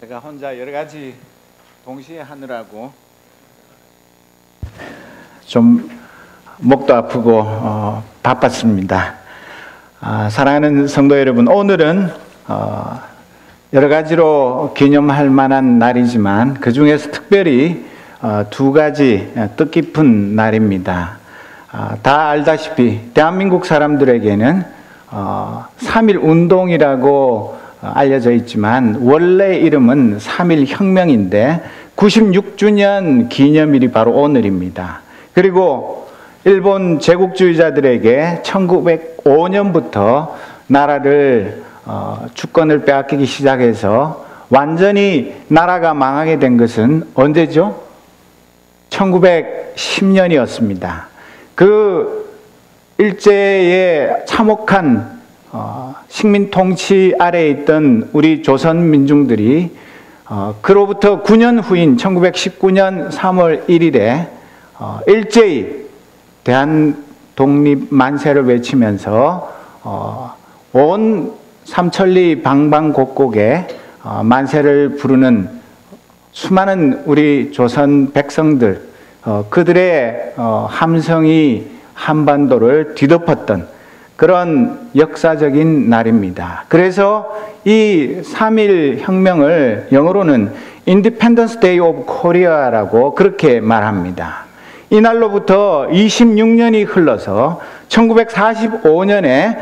제가 혼자 여러 가지 동시에 하느라고 좀 목도 아프고 어, 바빴습니다. 아, 사랑하는 성도 여러분, 오늘은 어, 여러 가지로 기념할 만한 날이지만 그 중에서 특별히 어, 두 가지 뜻깊은 날입니다. 아, 다 알다시피 대한민국 사람들에게는 어, 3.1 운동이라고 알려져 있지만 원래 이름은 3.1 혁명인데 96주년 기념일이 바로 오늘입니다. 그리고 일본 제국주의자들에게 1905년부터 나라를 어, 주권을 빼앗기기 시작해서 완전히 나라가 망하게 된 것은 언제죠? 1910년이었습니다. 그 일제의 참혹한 어, 식민 통치 아래에 있던 우리 조선 민중들이 어, 그로부터 9년 후인 1919년 3월 1일에 어, 일제히 대한 독립 만세를 외치면서 어, 온 삼천리 방방곡곡에 어, 만세를 부르는 수많은 우리 조선 백성들 어, 그들의 어, 함성이 한반도를 뒤덮었던 그런 역사적인 날입니다. 그래서 이 3일 혁명을 영어로는 Independence Day of Korea라고 그렇게 말합니다. 이날로부터 26년이 흘러서 1945년에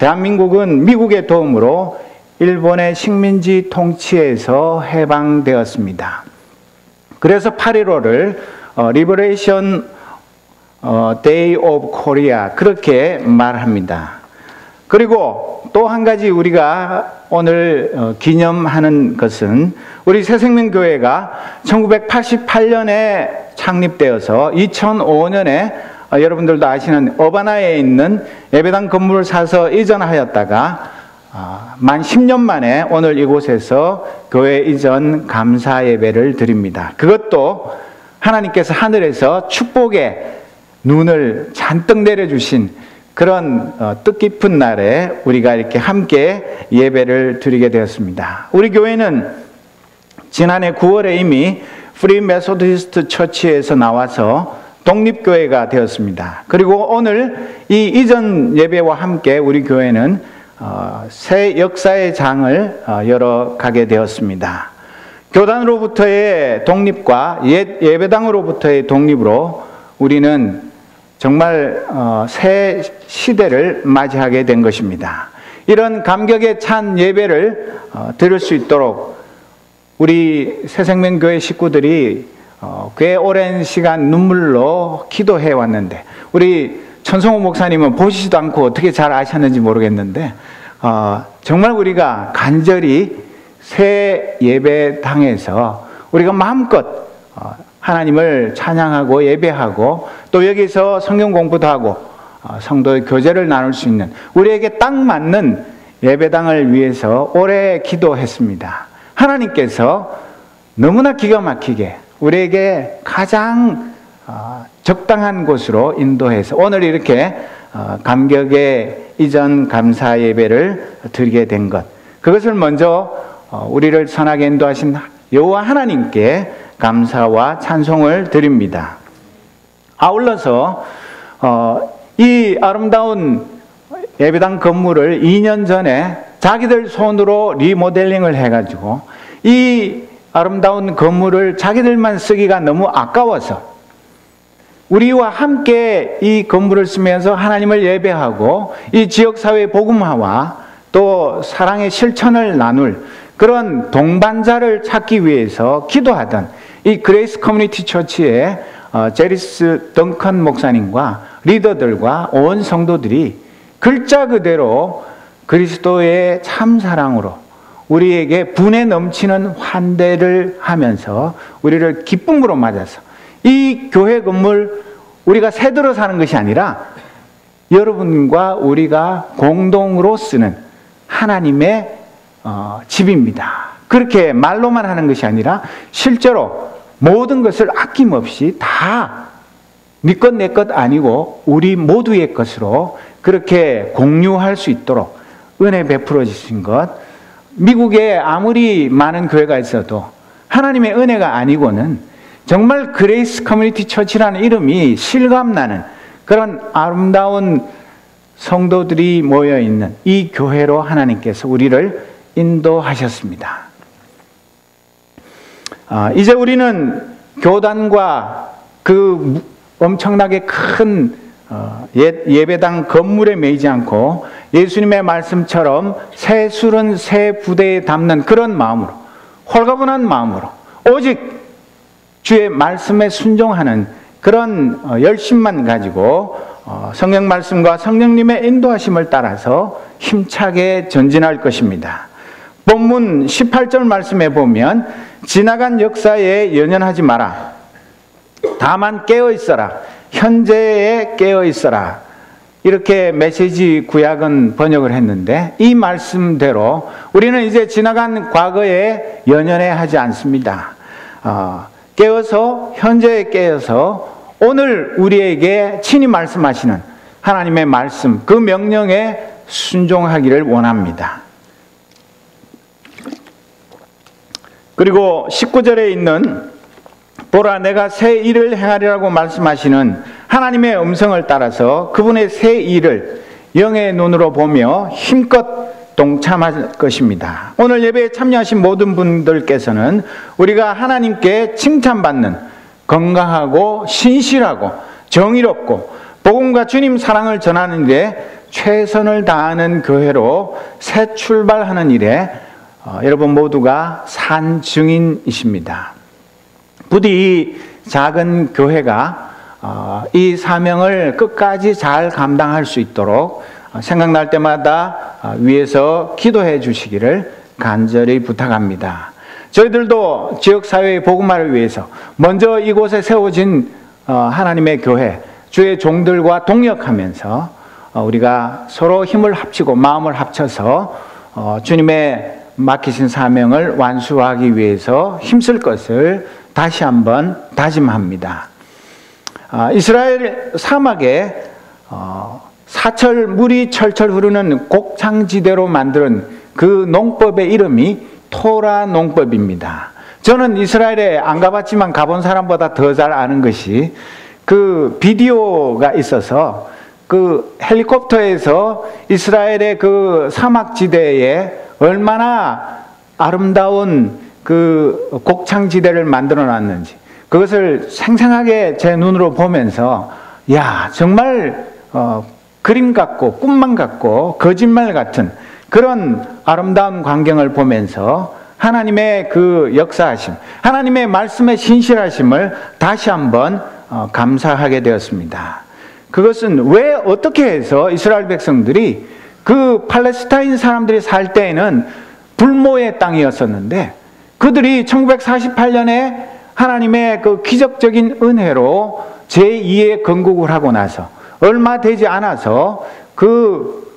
대한민국은 미국의 도움으로 일본의 식민지 통치에서 해방되었습니다. 그래서 8.15를 리버레이션 Day of Korea 그렇게 말합니다. 그리고 또 한 가지 우리가 오늘 어, 기념하는 것은 우리 새생명교회가 1988년에 창립되어서 2005년에 어, 여러분들도 아시는 어바나에 있는 예배당 건물을 사서 이전하였다가 아, 만 10년 만에 오늘 이곳에서 교회 이전 감사 예배를 드립니다. 그것도 하나님께서 하늘에서 축복의 눈을 잔뜩 내려주신 그런 어, 뜻깊은 날에 우리가 이렇게 함께 예배를 드리게 되었습니다. 우리 교회는 지난해 9월에 이미 프리 메소디스트 처치에서 나와서 독립교회가 되었습니다. 그리고 오늘 이 이전 예배와 함께 우리 교회는 어, 새 역사의 장을 어, 열어가게 되었습니다. 교단으로부터의 독립과 옛 예배당으로부터의 독립으로 우리는 정말 어, 새 시대를 맞이하게 된 것입니다. 이런 감격에 찬 예배를 들을 수 있도록 우리 새생명교회 식구들이 꽤 오랜 시간 눈물로 기도해 왔는데 우리 천성호 목사님은 보시지도 않고 어떻게 잘 아셨는지 모르겠는데 어, 정말 우리가 간절히 새 예배당에서 우리가 마음껏 어, 하나님을 찬양하고 예배하고 또 여기서 성경 공부도 하고 어, 성도의 교제를 나눌 수 있는 우리에게 딱 맞는 예배당을 위해서 오래 기도했습니다. 하나님께서 너무나 기가 막히게 우리에게 가장 어, 적당한 곳으로 인도해서 오늘 이렇게 어, 감격의 이전 감사 예배를 드리게 된 것. 그것을 먼저 어, 우리를 선하게 인도하신 여호와 하나님께 감사와 찬송을 드립니다. 아울러서 이 아름다운 예배당 건물을 2년 전에 자기들 손으로 리모델링을 해가지고 이 아름다운 건물을 자기들만 쓰기가 너무 아까워서 우리와 함께 이 건물을 쓰면서 하나님을 예배하고 이 지역사회 복음화와 또 사랑의 실천을 나눌 그런 동반자를 찾기 위해서 기도하던 이 그레이스 커뮤니티 처치의 어, 제리스 덩컨 목사님과 리더들과 온 성도들이 글자 그대로 그리스도의 참 사랑으로 우리에게 분에 넘치는 환대를 하면서 우리를 기쁨으로 맞아서 이 교회 건물 우리가 새들어 사는 것이 아니라 여러분과 우리가 공동으로 쓰는 하나님의 어, 집입니다. 그렇게 말로만 하는 것이 아니라 실제로 모든 것을 아낌없이 다 네 것 내 것 아니고 우리 모두의 것으로 그렇게 공유할 수 있도록 은혜 베풀어 주신 것 미국에 아무리 많은 교회가 있어도 하나님의 은혜가 아니고는 정말 그레이스 커뮤니티 처치라는 이름이 실감나는 그런 아름다운 성도들이 모여 있는 이 교회로 하나님께서 우리를 인도하셨습니다. 아, 이제 우리는 교단과 그 엄청나게 큰 어, 예, 배당 건물에 매이지 않고 예수님의 말씀처럼 새 술은 새 부대에 담는 그런 마음으로 홀가분한 마음으로 오직 주의 말씀에 순종하는 그런 어, 열심만 가지고 어, 성령 말씀과 성령님의 인도하심을 따라서 힘차게 전진할 것입니다. 본문 18절 말씀에 보면 지나간 역사에 연연하지 마라. 다만 깨어 있어라. 현재에 깨어 있어라. 이렇게 메시지 구약은 번역을 했는데 이 말씀대로 우리는 이제 지나간 과거에 연연해 하지 않습니다. 어, 깨어서 현재에 깨어서 오늘 우리에게 친히 말씀하시는 하나님의 말씀 그 명령에 순종하기를 원합니다. 그리고 19절에 있는 보라 내가 새 일을 행하리라고 말씀하시는 하나님의 음성을 따라서 그분의 새 일을 영의 눈으로 보며 힘껏 동참할 것입니다. 오늘 예배에 참여하신 모든 분들께서는 우리가 하나님께 칭찬받는 건강하고 신실하고 정의롭고 복음과 주님 사랑을 전하는 데 최선을 다하는 교회로 새 출발하는 일에 어, 여러분 모두가 산 증인이십니다. 부디 이 작은 교회가 어, 이 사명을 끝까지 잘 감당할 수 있도록 어, 생각날 때마다 어, 위에서 기도해 주시기를 간절히 부탁합니다. 저희들도 지역사회의 복음화를 위해서 먼저 이곳에 세워진 하나님의 교회, 주의 종들과 동역하면서 우리가 서로 힘을 합치고 마음을 합쳐서 주님의 맡기신 사명을 완수하기 위해서 힘쓸 것을 다시 한번 다짐합니다. 아, 이스라엘 사막에 어, 사철 물이 철철 흐르는 곡창지대로 만든 그 농법의 이름이 토라 농법입니다. 저는 이스라엘에 안 가봤지만 가본 사람보다 더 잘 아는 것이 그 비디오가 있어서 그 헬리콥터에서 이스라엘의 그 사막지대에 얼마나 아름다운 그 곡창지대를 만들어 놨는지 그것을 생생하게 제 눈으로 보면서 야 정말 어, 그림 같고 꿈만 같고 거짓말 같은 그런 아름다운 광경을 보면서 하나님의 그 역사하심, 하나님의 말씀의 신실하심을 다시 한번 어, 감사하게 되었습니다. 그것은 왜 어떻게 해서 이스라엘 백성들이 그 팔레스타인 사람들이 살 때에는 불모의 땅이었었는데 그들이 1948년에 하나님의 그 기적적인 은혜로 제2의 건국을 하고 나서 얼마 되지 않아서 그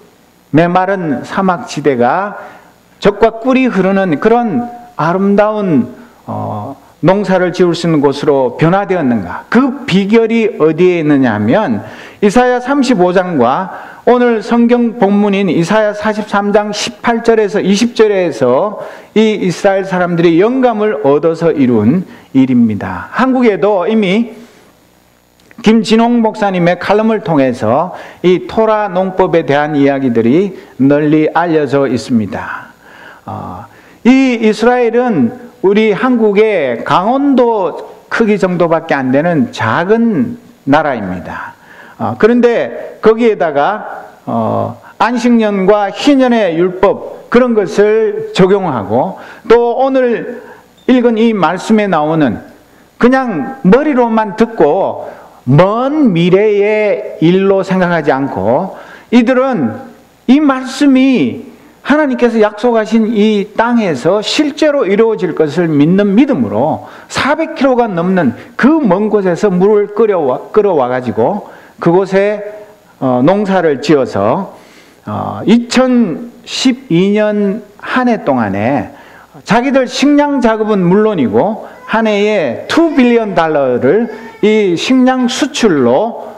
메마른 사막지대가 적과 꿀이 흐르는 그런 아름다운 어, 농사를 지을 수 있는 곳으로 변화되었는가? 그 비결이 어디에 있느냐 하면 이사야 35장과 오늘 성경 본문인 이사야 43장 18절에서 20절에서 이 이스라엘 사람들이 영감을 얻어서 이룬 일입니다. 한국에도 이미 김진홍 목사님의 칼럼을 통해서 이 토라 농법에 대한 이야기들이 널리 알려져 있습니다. 어, 이 이스라엘은 우리 한국의 강원도 크기 정도밖에 안 되는 작은 나라입니다. 어, 그런데 거기에다가 어, 안식년과 희년의 율법 그런 것을 적용하고 또 오늘 읽은 이 말씀에 나오는 그냥 머리로만 듣고 먼 미래의 일로 생각하지 않고 이들은 이 말씀이 하나님께서 약속하신 이 땅에서 실제로 이루어질 것을 믿는 믿음으로 400km가 넘는 그 먼 곳에서 물을 끌어와, 끌어와 가지고 그곳에 어, 농사를 지어서 어, 2012년 한 해 동안에 자기들 식량 작업은 물론이고 한 해에 2 빌리언 달러를 이 식량 수출로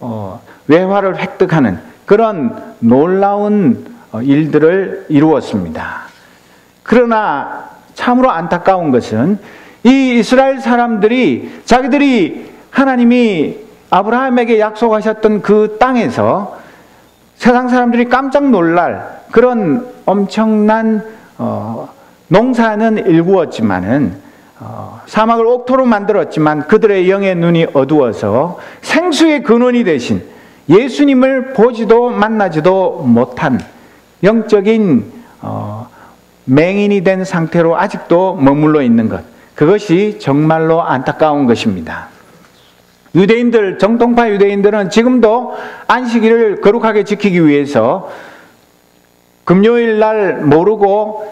어, 외화를 획득하는 그런 놀라운 어, 일들을 이루었습니다. 그러나 참으로 안타까운 것은 이 이스라엘 사람들이 자기들이 하나님이 아브라함에게 약속하셨던 그 땅에서 세상 사람들이 깜짝 놀랄 그런 엄청난 어, 농사는 일구었지만은 어, 사막을 옥토로 만들었지만 그들의 영의 눈이 어두워서 생수의 근원이 되신 예수님을 보지도 만나지도 못한 영적인 어, 맹인이 된 상태로 아직도 머물러 있는 것. 그것이 정말로 안타까운 것입니다. 유대인들, 정통파 유대인들은 지금도 안식일을 거룩하게 지키기 위해서 금요일 날 모르고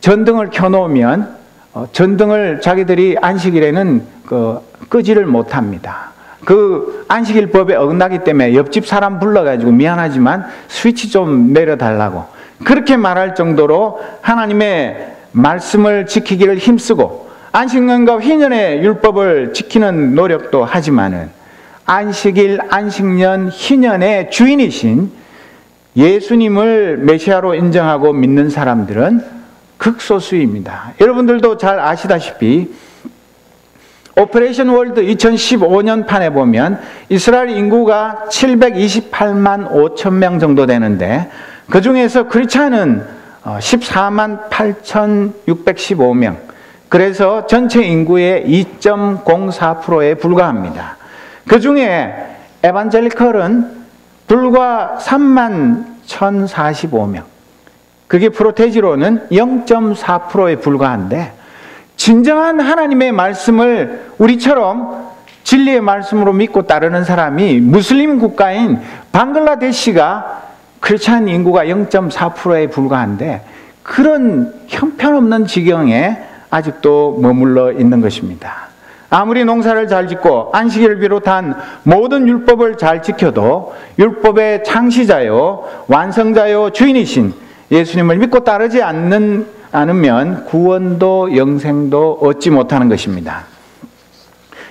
전등을 켜놓으면 어, 전등을 자기들이 안식일에는 그 끄지를 못합니다. 그 안식일 법에 어긋나기 때문에 옆집 사람 불러가지고 미안하지만 스위치 좀 내려달라고 그렇게 말할 정도로 하나님의 말씀을 지키기를 힘쓰고 안식년과 희년의 율법을 지키는 노력도 하지만은 안식일, 안식년, 희년의 주인이신 예수님을 메시아로 인정하고 믿는 사람들은 극소수입니다. 여러분들도 잘 아시다시피 오퍼레이션 월드 2015년 판에 보면 이스라엘 인구가 728만 5천 명 정도 되는데 그 중에서 크리스찬은 14만 8,615명. 그래서 전체 인구의 2.04%에 불과합니다. 그 중에 에반젤리컬은 불과 3만 1,045명. 그게 프로테지로는 0.4%에 불과한데 진정한 하나님의 말씀을 우리처럼 진리의 말씀으로 믿고 따르는 사람이 무슬림 국가인 방글라데시가 크리스찬 인구가 0.4%에 불과한데 그런 형편없는 지경에 아직도 머물러 있는 것입니다. 아무리 농사를 잘 짓고 안식일을 비롯한 모든 율법을 잘 지켜도 율법의 창시자요, 완성자요, 주인이신 예수님을 믿고 따르지 않는 않으면 구원도 영생도 얻지 못하는 것입니다.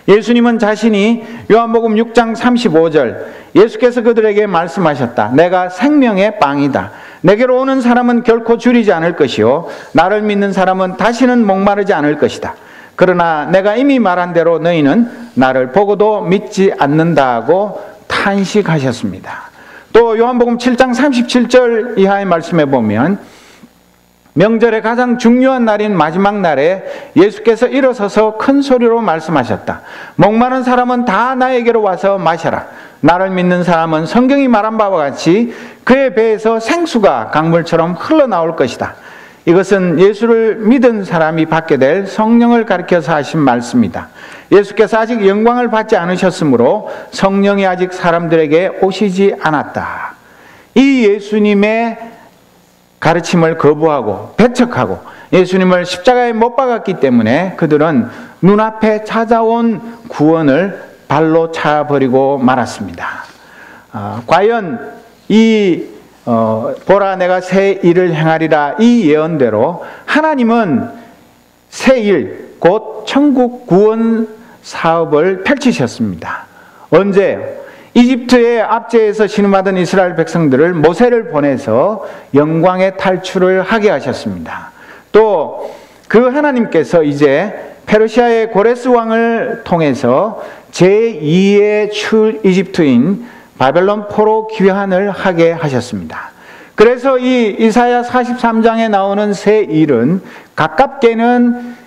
예수님은 자신이 요한복음 6장 35절 예수께서 그들에게 말씀하셨다. 내가 생명의 빵이다. 내게로 오는 사람은 결코 줄이지 않을 것이요 나를 믿는 사람은 다시는 목마르지 않을 것이다. 그러나 내가 이미 말한 대로 너희는 나를 보고도 믿지 않는다고 탄식하셨습니다. 또 요한복음 7장 37절 이하의 말씀에 보면 명절의 가장 중요한 날인 마지막 날에 예수께서 일어서서 큰 소리로 말씀하셨다. 목마른 사람은 다 나에게로 와서 마셔라. 나를 믿는 사람은 성경이 말한 바와 같이 그의 배에서 생수가 강물처럼 흘러나올 것이다. 이것은 예수를 믿은 사람이 받게 될 성령을 가리켜서 하신 말씀이다. 예수께서 아직 영광을 받지 않으셨으므로 성령이 아직 사람들에게 오시지 않았다. 이 예수님의 가르침을 거부하고 배척하고 예수님을 십자가에 못 박았기 때문에 그들은 눈앞에 찾아온 구원을 발로 차버리고 말았습니다. 어, 과연 이 어, 보라 내가 새 일을 행하리라 이 예언대로 하나님은 새 일, 곧 천국 구원 사업을 펼치셨습니다. 언제? 이집트의 압제에서 신음하던 이스라엘 백성들을 모세를 보내서 영광의 탈출을 하게 하셨습니다. 또 그 하나님께서 이제 페르시아의 고레스 왕을 통해서 제2의 출 이집트인 바벨론 포로 귀환을 하게 하셨습니다. 그래서 이 이사야 43장에 나오는 새 일은 가깝게는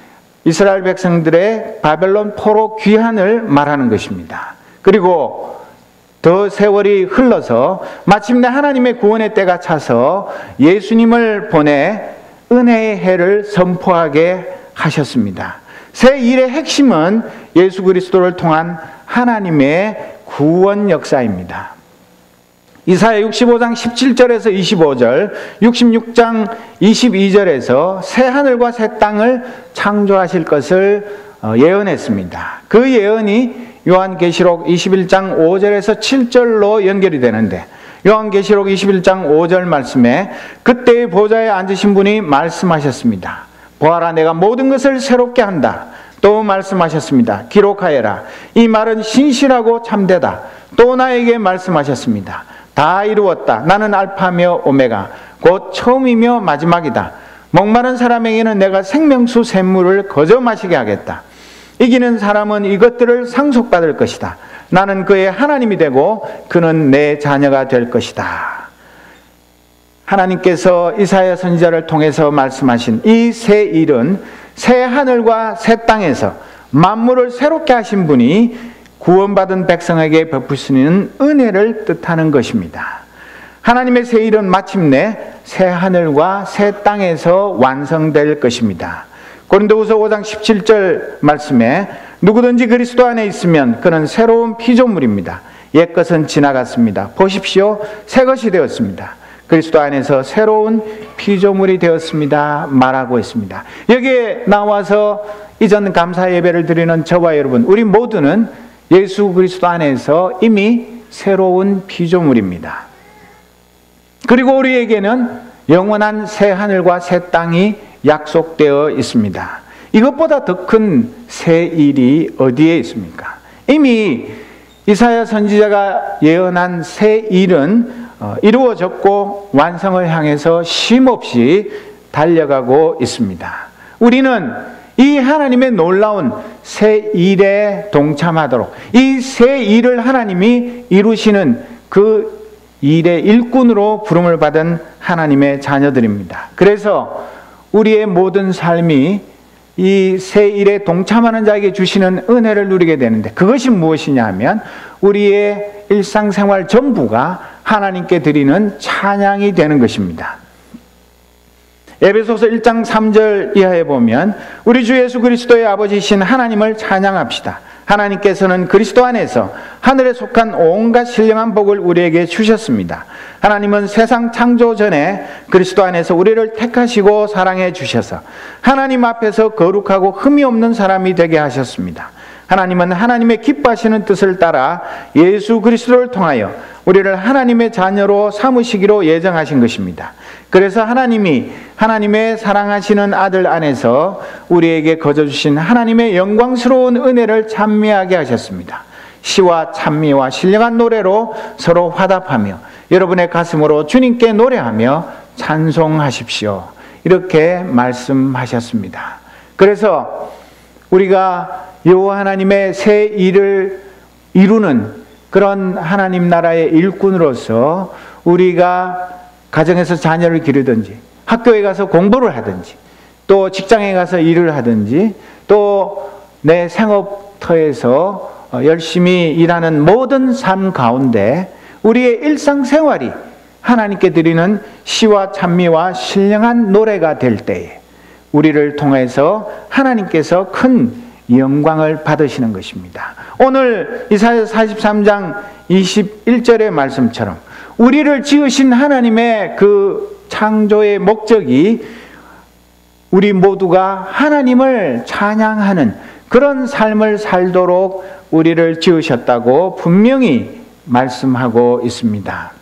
이스라엘 백성들의 바벨론 포로 귀환을 말하는 것입니다. 그리고 더 세월이 흘러서 마침내 하나님의 구원의 때가 차서 예수님을 보내 은혜의 해를 선포하게 하셨습니다. 새 일의 핵심은 예수 그리스도를 통한 하나님의 구원 역사입니다. 이사야 65장 17절에서 25절, 66장 22절에서 새 하늘과 새 땅을 창조하실 것을 어, 예언했습니다. 그 예언이 요한계시록 21장 5절에서 7절로 연결이 되는데 요한계시록 21장 5절 말씀에 그때의 보좌에 앉으신 분이 말씀하셨습니다. 보아라 내가 모든 것을 새롭게 한다. 또 말씀하셨습니다. 기록하여라. 이 말은 신실하고 참되다. 또 나에게 말씀하셨습니다. 다 이루었다. 나는 알파며 오메가 곧 처음이며 마지막이다. 목마른 사람에게는 내가 생명수 샘물을 거저 마시게 하겠다. 이기는 사람은 이것들을 상속받을 것이다. 나는 그의 하나님이 되고 그는 내 자녀가 될 것이다. 하나님께서 이사야 선지자를 통해서 말씀하신 이 새 일은 새 하늘과 새 땅에서 만물을 새롭게 하신 분이 구원받은 백성에게 베푸시는 은혜를 뜻하는 것입니다. 하나님의 새 일은 마침내 새 하늘과 새 땅에서 완성될 것입니다. 고린도후서 5장 17절 말씀에 누구든지 그리스도 안에 있으면 그는 새로운 피조물입니다. 옛 것은 지나갔습니다. 보십시오. 새 것이 되었습니다. 그리스도 안에서 새로운 피조물이 되었습니다. 말하고 있습니다. 여기에 나와서 이전 감사 예배를 드리는 저와 여러분, 우리 모두는 예수 그리스도 안에서 이미 새로운 피조물입니다. 그리고 우리에게는 영원한 새 하늘과 새 땅이 약속되어 있습니다. 이것보다 더 큰 새 일이 어디에 있습니까? 이미 이사야 선지자가 예언한 새 일은 어, 이루어졌고 완성을 향해서 쉼없이 달려가고 있습니다. 우리는 이 하나님의 놀라운 새 일에 동참하도록 이 새 일을 하나님이 이루시는 그 일의 일꾼으로 부름을 받은 하나님의 자녀들입니다. 그래서 우리의 모든 삶이 이 새 일에 동참하는 자에게 주시는 은혜를 누리게 되는데 그것이 무엇이냐 하면 우리의 일상생활 전부가 하나님께 드리는 찬양이 되는 것입니다. 에베소서 1장 3절 이하에 보면 우리 주 예수 그리스도의 아버지신 하나님을 찬양합시다. 하나님께서는 그리스도 안에서 하늘에 속한 온갖 신령한 복을 우리에게 주셨습니다. 하나님은 세상 창조 전에 그리스도 안에서 우리를 택하시고 사랑해 주셔서 하나님 앞에서 거룩하고 흠이 없는 사람이 되게 하셨습니다. 하나님은 하나님의 기뻐하시는 뜻을 따라 예수 그리스도를 통하여 우리를 하나님의 자녀로 삼으시기로 예정하신 것입니다. 그래서 하나님이 하나님의 사랑하시는 아들 안에서 우리에게 거저 주신 하나님의 영광스러운 은혜를 찬미하게 하셨습니다. 시와 찬미와 신령한 노래로 서로 화답하며 여러분의 가슴으로 주님께 노래하며 찬송하십시오. 이렇게 말씀하셨습니다. 그래서 우리가 여호와 하나님의 새 일을 이루는 그런 하나님 나라의 일꾼으로서 우리가 가정에서 자녀를 기르든지 학교에 가서 공부를 하든지 또 직장에 가서 일을 하든지 또 내 생업터에서 열심히 일하는 모든 삶 가운데 우리의 일상생활이 하나님께 드리는 시와 찬미와 신령한 노래가 될 때에 우리를 통해서 하나님께서 큰 영광을 받으시는 것입니다. 오늘 이사야 43장 21절의 말씀처럼 우리를 지으신 하나님의 그 창조의 목적이 우리 모두가 하나님을 찬양하는 그런 삶을 살도록 우리를 지으셨다고 분명히 말씀하고 있습니다.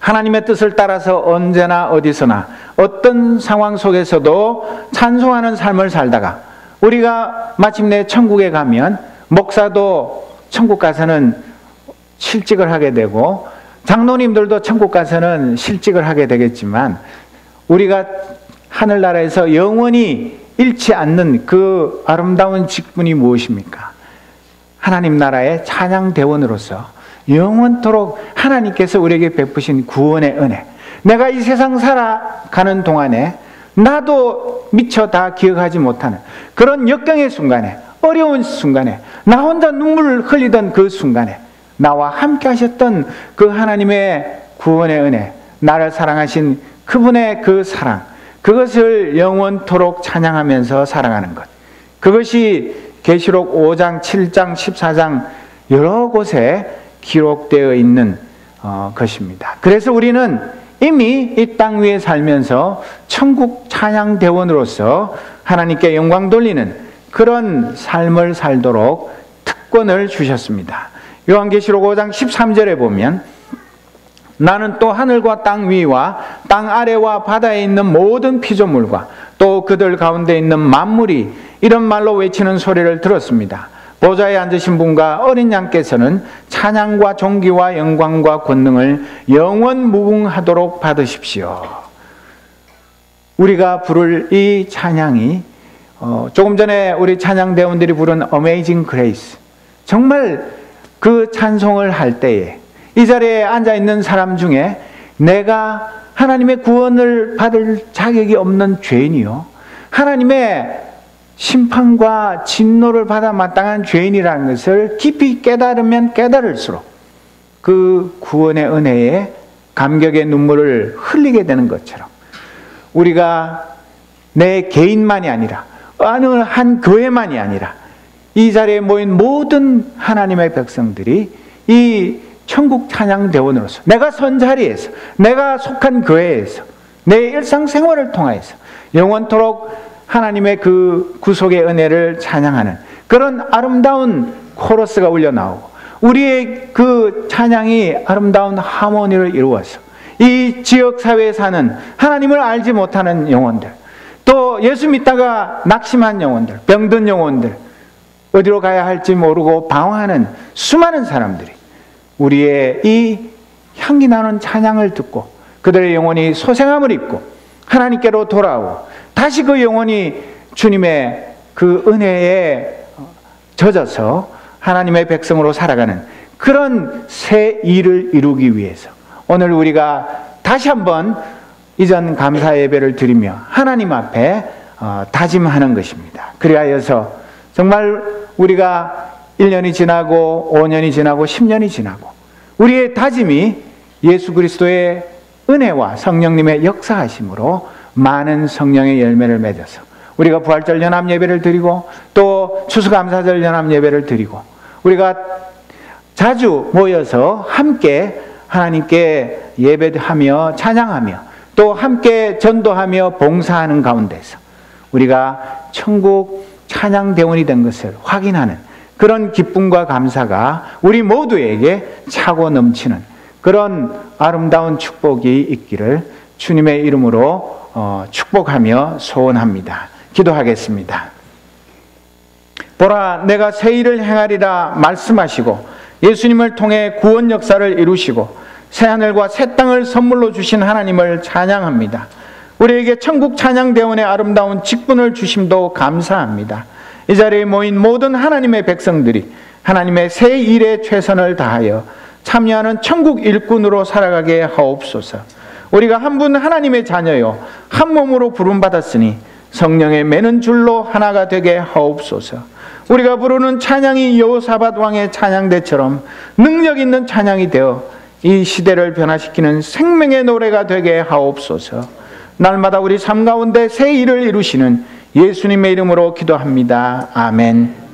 하나님의 뜻을 따라서 언제나 어디서나 어떤 상황 속에서도 찬송하는 삶을 살다가 우리가 마침내 천국에 가면 목사도 천국 가서는 실직을 하게 되고 장로님들도 천국 가서는 실직을 하게 되겠지만 우리가 하늘나라에서 영원히 잃지 않는 그 아름다운 직분이 무엇입니까? 하나님 나라의 찬양 대원으로서 영원토록 하나님께서 우리에게 베푸신 구원의 은혜. 내가 이 세상 살아가는 동안에 나도 미처 다 기억하지 못하는 그런 역경의 순간에 어려운 순간에 나 혼자 눈물을 흘리던 그 순간에 나와 함께 하셨던 그 하나님의 구원의 은혜, 나를 사랑하신 그분의 그 사랑, 그것을 영원토록 찬양하면서 살아가는 것. 그것이 계시록 5장, 7장, 14장 여러 곳에 기록되어 있는 어, 것입니다. 그래서 우리는 이미 이 땅 위에 살면서 천국 찬양 대원으로서 하나님께 영광 돌리는 그런 삶을 살도록 특권을 주셨습니다. 요한계시록 5장 13절에 보면 나는 또 하늘과 땅 위와 땅 아래와 바다에 있는 모든 피조물과 또 그들 가운데 있는 만물이 이런 말로 외치는 소리를 들었습니다. 보좌에 앉으신 분과 어린 양께서는 찬양과 존귀와 영광과 권능을 영원 무궁하도록 받으십시오. 우리가 부를 이 찬양이 어, 조금 전에 우리 찬양 대원들이 부른 Amazing Grace 정말 그 찬송을 할 때에 이 자리에 앉아 있는 사람 중에 내가 하나님의 구원을 받을 자격이 없는 죄인이요. 하나님의 심판과 진노를 받아 마땅한 죄인이라는 것을 깊이 깨달으면 깨달을수록 그 구원의 은혜에 감격의 눈물을 흘리게 되는 것처럼 우리가 내 개인만이 아니라 어느 한 교회만이 아니라 이 자리에 모인 모든 하나님의 백성들이 이 천국 찬양 대원으로서 내가 선 자리에서 내가 속한 교회에서 내 일상생활을 통하여서 영원토록 하나님의 그 구속의 은혜를 찬양하는 그런 아름다운 코러스가 울려 나오고 우리의 그 찬양이 아름다운 하모니를 이루어서 이 지역 사회에 사는 하나님을 알지 못하는 영혼들 또 예수 믿다가 낙심한 영혼들 병든 영혼들 어디로 가야 할지 모르고 방황하는 수많은 사람들이 우리의 이 향기 나는 찬양을 듣고 그들의 영혼이 소생함을 입고 하나님께로 돌아오고 다시 그 영혼이 주님의 그 은혜에 젖어서 하나님의 백성으로 살아가는 그런 새 일을 이루기 위해서 오늘 우리가 다시 한번 이전 감사 예배를 드리며 하나님 앞에 어, 다짐하는 것입니다. 그리하여서 정말 우리가 1년이 지나고 5년이 지나고 10년이 지나고 우리의 다짐이 예수 그리스도의 은혜와 성령님의 역사하심으로 많은 성령의 열매를 맺어서 우리가 부활절 연합 예배를 드리고 또 추수감사절 연합 예배를 드리고 우리가 자주 모여서 함께 하나님께 예배하며 찬양하며 또 함께 전도하며 봉사하는 가운데서 우리가 천국 찬양 대원이 된 것을 확인하는 그런 기쁨과 감사가 우리 모두에게 차고 넘치는 그런 아름다운 축복이 있기를 주님의 이름으로 어, 축복하며 소원합니다. 기도하겠습니다. 보라, 내가 새 일을 행하리라 말씀하시고 예수님을 통해 구원 역사를 이루시고 새 하늘과 새 땅을 선물로 주신 하나님을 찬양합니다. 우리에게 천국 찬양 대원의 아름다운 직분을 주심도 감사합니다. 이 자리에 모인 모든 하나님의 백성들이 하나님의 새 일에 최선을 다하여 참여하는 천국 일꾼으로 살아가게 하옵소서. 우리가 한 분 하나님의 자녀요 한 몸으로 부름 받았으니 성령의 매는 줄로 하나가 되게 하옵소서. 우리가 부르는 찬양이 여호사밧 왕의 찬양대처럼 능력 있는 찬양이 되어 이 시대를 변화시키는 생명의 노래가 되게 하옵소서. 날마다 우리 삶 가운데 새 일을 이루시는 예수님의 이름으로 기도합니다. 아멘.